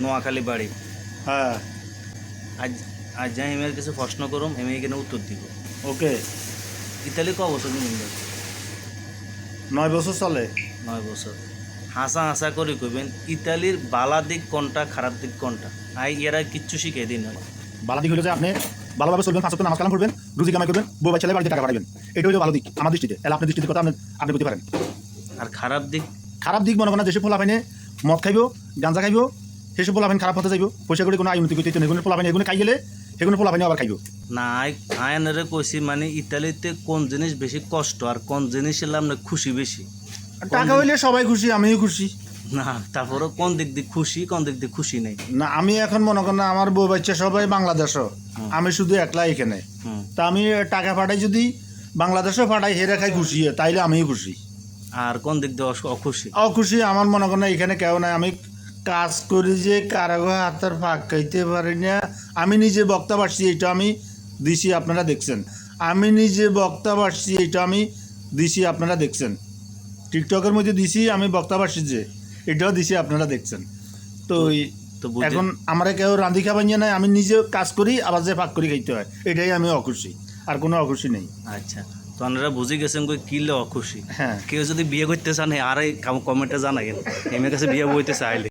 নোয়াখালী বাড়ি। হ্যাঁ। আজ আজ যাই এমের কিছু প্রশ্ন করুম এমে এখানে উত্তর দিব। ওকে। ইতালি ক বছর নয় বছর চলে। নয় বছর। হাসা হাসা করে কইবেন ইতালির বালা দিক কোনটা খারাপ দিক কোনটা? আই এরা কিচ্ছু শিখে দিন না ভালো দিক হলো যে আপনি ভালোভাবে চলবেন পাঁচ নামাজ কালাম করবেন রুজি কামাই করবেন বউ বাচ্চা ছেলে বাড়িতে টাকা পাঠাবেন। এটা হলো ভালো দিক আমার দৃষ্টিতে। তাহলে আপনার দৃষ্টিতে কথা আপনি আপনি করতে পারেন। আর খারাপ দিক? খারাপ দিক মনে করেন দেশে পোলা পাইনে মদ খাইব গাঁজা খাইব সেসব পোলাপান খারাপ হতে যাইব। পয়সা করে কোনো আয় উন্নতি করতে এগুলো পোলা পাইনে এগুলো খাই গেলে সেগুলো পোলা পাইনে আবার খাইব। না আয়নারে কইছি মানে ইতালিতে কোন জিনিস বেশি কষ্ট আর কোন জিনিস এলে আপনার খুশি বেশি? টাকা হইলে সবাই খুশি আমিও খুশি। না তারপরে কোন দিক দিয়ে খুশি কোন দিক দিয়ে খুশি নেই? না আমি এখন মনে করেন না, আমার বউ বাচ্চা সবাই বাংলাদেশও। আমি শুধু একলা এখানে। তা আমি টাকা পাঠাই যদি বাংলাদেশও পাঠাই হেরে খাই খুশি তাইলে আমিও খুশি। আর কোন দিক দিয়ে অখুশি? অখুশি আমার মনে করেন না এখানে কেউ নাই আমি কাজ করি যে কারাগো হাতের ফাঁক খাইতে পারি না। আমি নিজে বক্তা পারছি এটা আমি দিছি আপনারা দেখছেন। আমি নিজে বক্তা পারছি এটা আমি দিছি আপনারা দেখছেন। টিকটকের মধ্যে দিছি আমি বক্তা পারছি যে এটাও দিছি আপনারা দেখছেন। তো এখন আমরা কেউ রাঁধি খাবার নিয়ে নাই আমি নিজে কাজ করি আবার যে ফাঁক করি খাইতে হয়। এটাই আমি অখুশি আর কোনো অখুশি নেই। আচ্ছা তো আপনারা বুঝে গেছেন কই কিলে অখুশি। হ্যাঁ। কেউ যদি বিয়ে করতে চান আর কমেন্টে জানাইন এমের কাছে বিয়ে বইতে চাইলে।